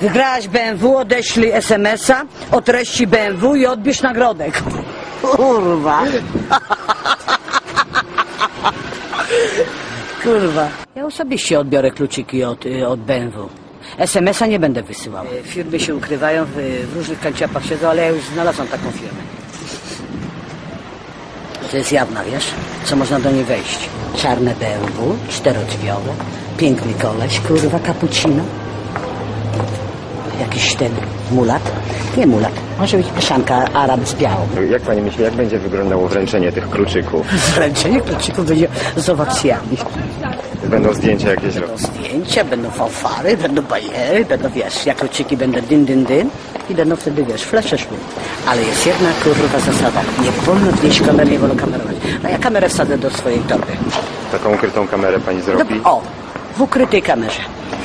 Wygrałaś BMW, odeślij SMS-a o treści BMW i odbierz nagrodę. Kurwa. Kurwa. Ja osobiście odbiorę kluczyki od, y, od BMW. SMS-a nie będę wysyłał. Y, Firmy się ukrywają, w, w różnych kanciapach siedzą, ale ja już znalazłam taką firmę. To jest jawna, wiesz? Co można do niej wejść? Czarne BMW, czterodrzwiowe, piękny koleś, kurwa, cappuccino. Jakiś ten mulat. Nie mulat, może być mieszanka Arab z białą. Jak pani myśli, jak będzie wyglądało wręczenie tych kluczyków? Zręczenie kluczyków będzie z owacjami. Będą zdjęcia jakieś? Będą zdjęcia, będą fanfary, będą bajery, będą, wiesz, jak kluczyki będą dyn, dyn, dyn i będą wtedy, wiesz, flesze szły. Ale jest jedna kurwa zasada. Nie wolno wnieść kamery, nie wolno kamerować. A ja kamerę wsadzę do swojej torby. Taką ukrytą kamerę pani zrobi? No, o, w ukrytej kamerze.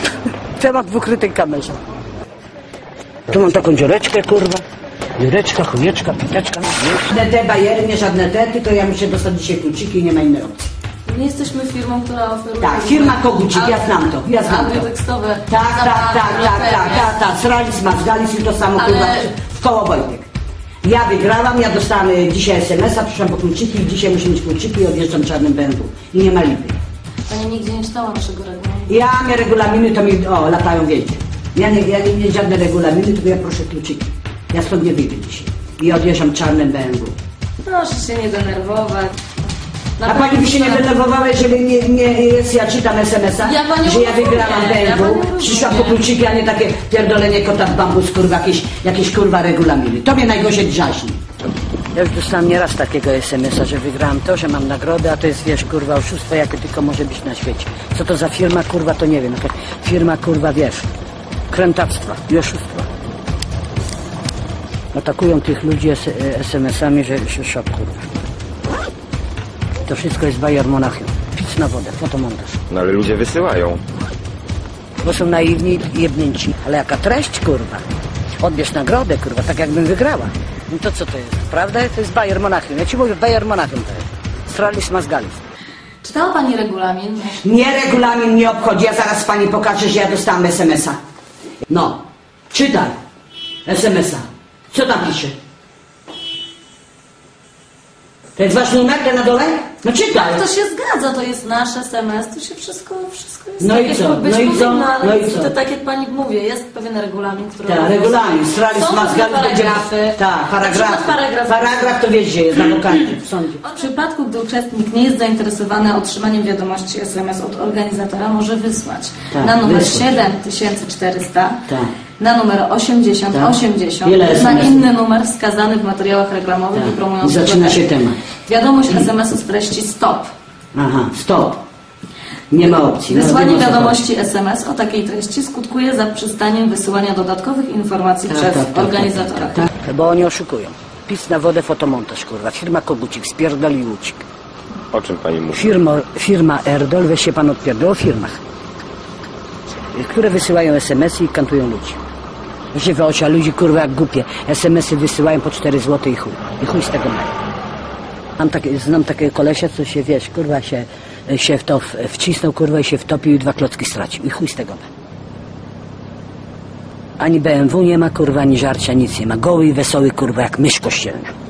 Temat w ukrytej kamerze. Tu mam taką dziureczkę, kurwa. Dziureczka, chujeczka, piteczka. Żadne te bajery, nie żadne te, tylko ja muszę dostać dzisiaj kluczyki i nie ma innej opcji. Nie jesteśmy firmą, która oferuje... Tak, firma Kogucik, ja znam to, ja znam to. Audiotekstowe. Tak, tak, tak, tak, tak, tak, tak, Sralis, Mazgalis i to samo, Ale- kurwa, w koło Wojtek. Ja wygrałam, ja dostałam dzisiaj SMS-a, przyszłam po kluczyki i dzisiaj muszę mieć kluczyki i odjeżdżam czarnym BMW. I nie ma lipy. Pani nigdzie nie czytała naszego regulaminu. Ja mnie regulaminy to mi, o, latają wiecie. Ja nie, ja nie, nie żadne regulaminy, tylko ja proszę kluczyki. Ja stąd nie wyjdę dzisiaj. I odjeżdżam czarnym BMW. Proszę się nie denerwować. Na A pani by się nie denerwowała, jeżeli nie, nie jest, ja czytam SMS-a, Ja panią że ja wygrałam ja BMW, rozumiem. przyszłam po kluczyki, a nie takie pierdolenie kota w bambus, kurwa, jakieś, jakieś kurwa regulaminy. To mnie najgorzej drzaźni. Ja już dostałam nieraz takiego SMS-a, że wygrałam to, że mam nagrodę, a to jest, wiesz, kurwa, oszustwo, jakie tylko może być na świecie. Co to za firma, kurwa, to nie wiem. Firma, kurwa, wiesz, krętactwa i oszustwa. Atakują tych ludzi SMS-ami, że się szok, kurwa. To wszystko jest Bayer Monachium. Pic na wodę, fotomontaż. No ale ludzie wysyłają. Bo są naiwni i jebnięci. Ale jaka treść, kurwa? Odbierz nagrodę, kurwa, tak jakbym wygrała. No to co to jest? Prawda? To jest Bayer Monachium. Ja ci mówię, Bayer Monachium to jest. Stralis Mazgalis. Czytała Pani regulamin? Nie regulamin nie obchodzi. Ja zaraz pani pokażę, że ja dostałam SMS-a. No, czytaj. SMS-a. Co tam pisze? To jest wasz numer, na dole? No czytaj. To się zgadza, to jest nasz SMS, to się wszystko, wszystko jest No i co? być No i co? powinno, ale No i co? to tak jak Pani mówię, jest pewien regulamin, który... Tak, regulamin. Stralis różne będzie... paragrafy. Tak, Na paragraf. przykład paragraf... Paragraf to wiesz, gdzie jest, na wokandzie, w sądzie. W przypadku, gdy uczestnik nie jest zainteresowany otrzymaniem wiadomości SMS od organizatora, może wysłać Tak, na numer wysłać. 7400, Tak. Na numer 80 Tak. 80 Wiele na inny numer wskazany w materiałach reklamowych Tak. i promujących zaczyna się temat. Wiadomość SMS-u z treści stop. Aha, stop. Nie ma opcji. No, Wysłanie wiadomości SMS o takiej treści skutkuje zaprzestaniem wysyłania dodatkowych informacji Tak, przez tak, tak, organizatora. Tak, tak. Bo oni oszukują. Pis na wodę, fotomontaż, kurwa. Firma Kogucik, spierdoli Łucik. O czym pani mówi? Firma, firma Erdol, weź się pan odpierdol o firmach, które wysyłają SMS-y i kantują ludzi. Żywe oczy, a ludzi kurwa jak głupie. SMS-y wysyłają po 4 zł i chuj. I chuj z tego mają. Mam takie, znam takiego kolesia, co się, wiesz, kurwa się, się w to wcisnął, kurwa i się wtopił i dwa klocki stracił. I chuj z tego ma. Ani BMW nie ma, kurwa, ani żarcia, nic nie ma. Goły i wesoły, kurwa, jak mysz kościelna.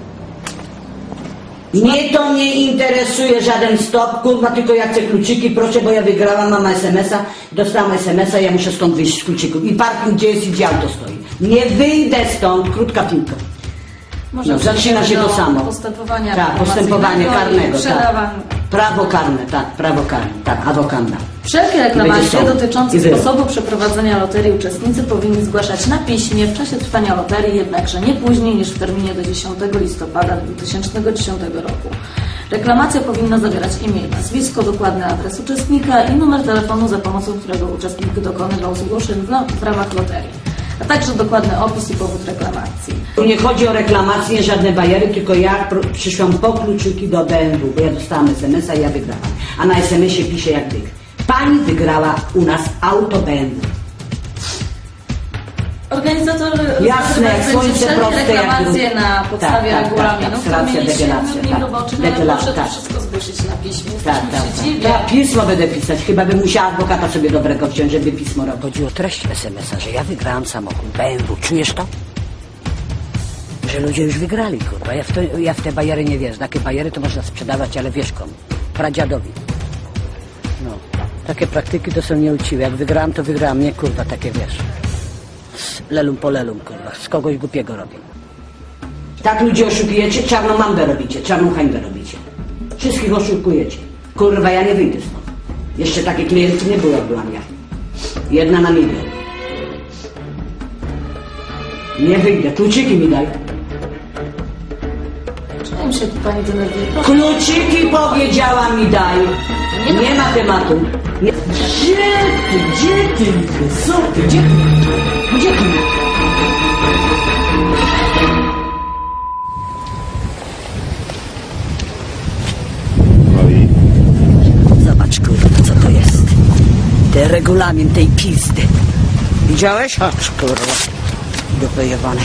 Mnie to nie interesuje żaden stop, kurwa, tylko ja chcę kluczyki, proszę, bo ja wygrałam, mam SMS-a, dostałam SMS-a, ja muszę stąd wyjść z kluczyków. I parking gdzie jest i gdzie auto stoi. Nie wyjdę stąd, krótka piłka. Może No, zaczyna się to samo. Postępowania Tak, postępowanie informacyjnego karnego, i tak. Prawo karne, tak, prawo karne, tak, awokanda. Wszelkie reklamacje dotyczące sposobu przeprowadzenia loterii uczestnicy powinni zgłaszać na piśmie w czasie trwania loterii, jednakże nie później niż w terminie do 10 listopada 2010 roku. Reklamacja powinna zawierać imię, i nazwisko, dokładny adres uczestnika i numer telefonu, za pomocą którego uczestnik dokonywał zgłoszeń w ramach loterii, a także dokładny opis i powód reklamacji. Tu nie chodzi o reklamację, żadne bajery, tylko ja pr- przyszłam po kluczyki do BMW, bo ja dostałam SMS-a i ja wygrałam. A na SMS-ie pisze jak wyg. Pani wygrała u nas auto BMW. Organizator Jasne, jak słońce proste, jak reklamacje grób. na podstawie Tak, tak, regulaminu, tak, to tak, mieliście deklaracja, tak. roboczy, Deklaracja, to tak. wszystko zgłosić na piśmie. Tak, tak, tak. Ja pismo będę pisać, chyba bym musiała adwokata sobie dobrego wziąć, żeby pismo robić. Chodzi o treść SMS-a, że ja wygrałam samochód BMW. Czujesz to? Że ludzie już wygrali, kurwa. Ja w, to, ja w te bajery nie wierzę. Takie bajery to można sprzedawać, ale wiesz komu? Pradziadowi. No. Takie praktyki to są nieuczciwe. Jak wygrałam, to wygrałam. Nie, kurwa, takie wiesz. Lelum po lelum, kurwa. Z kogoś głupiego robię. Tak ludzi oszukujecie, czarną mandę robicie, czarną hańbę robicie. Wszystkich oszukujecie. Kurwa, ja nie wyjdę stąd. Jeszcze takie klientki nie było jak byłam ja. Jedna na milion. Nie wyjdę, kluczyki mi daj. Czym się tu pani denerwuje? Kluczyki powiedziała mi daj. Nie ma tematu. Nie. Gdzie ty, gdzie ty, co ty, gdzie ty? Gdzie ty? Zobacz kurwa, co to jest. Ten regulamin tej pizdy. Widziałeś? Chodź kurwa. Dupy jebane.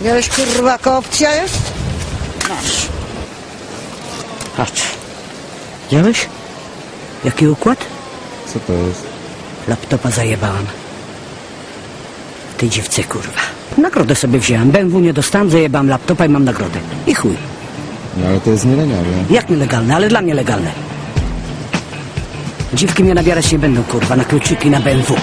Widziałeś kurwa, jaka opcja jest? Masz. Chodź. Widziałeś? Jaki układ? co to jest? Laptopa zajebałam. Tej dziewce kurwa. Nagrodę sobie wzięłam. BMW nie dostałam, zajebałam laptopa i mam nagrodę. I chuj. No ale to jest nielegalne. Jak nielegalne, ale dla mnie legalne. Dziwki mnie nabierać nie będą, kurwa, na kluczyki na BMW.